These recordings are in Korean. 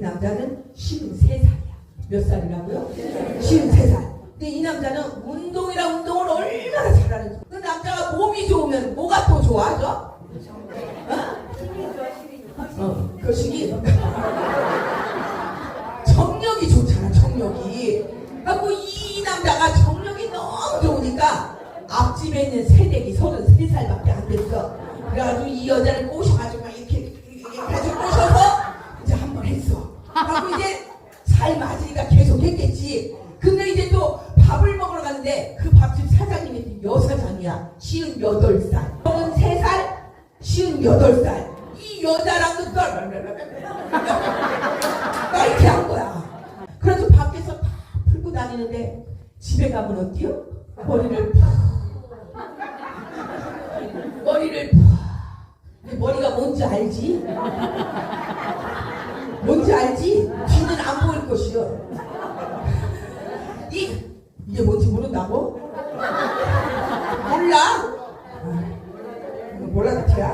남자는 53살이야. 몇 살이라고요? 53살. 근데 이 남자는 운동이랑 운동을 얼마나 잘하는지. 그 남자가 몸이 좋으면 뭐가 더 좋아져? 어? 어, 교식이 정력이 좋잖아, 정력이. 그래갖고 이 남자가 정력이 너무 좋으니까 앞집에 있는 새댁이 33살밖에 안 됐어. 그래가지고 이 여자를 꼬셔가지고 막 이렇게, 이렇게 가지고 꼬셔서 이제 한 번 했어. 그리고 이제 잘 맞으니까 계속 했겠지. 근데 이제 또 밥을 먹으러 갔는데 그 밥집 여사장이야. 58살. 33살, 58살. 이 여자랑도 나 이렇게 한 거야. 그래서 밖에서 다 풀고 다니는데 집에 가면 어때요? 머리를 푹. 머리를 푹. 근데 머리가 뭔지 알지? 뭔지 알지? 뒤는 안 보일 것이요. 이, 이게 뭔지 모른다고? 몰라? 몰라도 티야.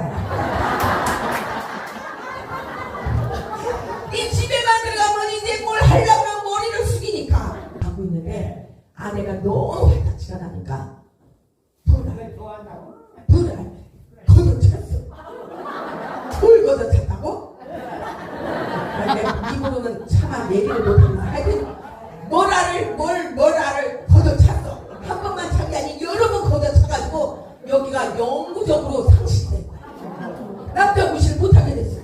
이 집에만 들어가면 이제 뭘 하려고 하면 머리를 숙이니까 하고 있는데 아내가 너무 화딱지가 나니까 불알 불알 걷어찼어 불 걷어찼다고? 근데 입으로는 차마 얘기를 못하면서 하여튼 뭐라를 뭘 뭐라를 걷어찼어 한 번만 찬 게 아니 여러 번 걷어차가지고 여기가 영구적으로 상실된 거야 남자 무시를 못하게 됐어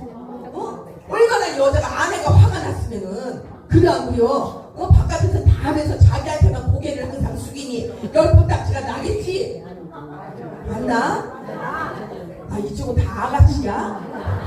어? 얼마나 여자가 아내가 화가 났으면은 그래요? 어? 바깥에서 다 하면서 자기한테만 고개를 항상 숙이니 열부딱지가 나겠지? 안 나? 아 이쪽은 다 아가씨야?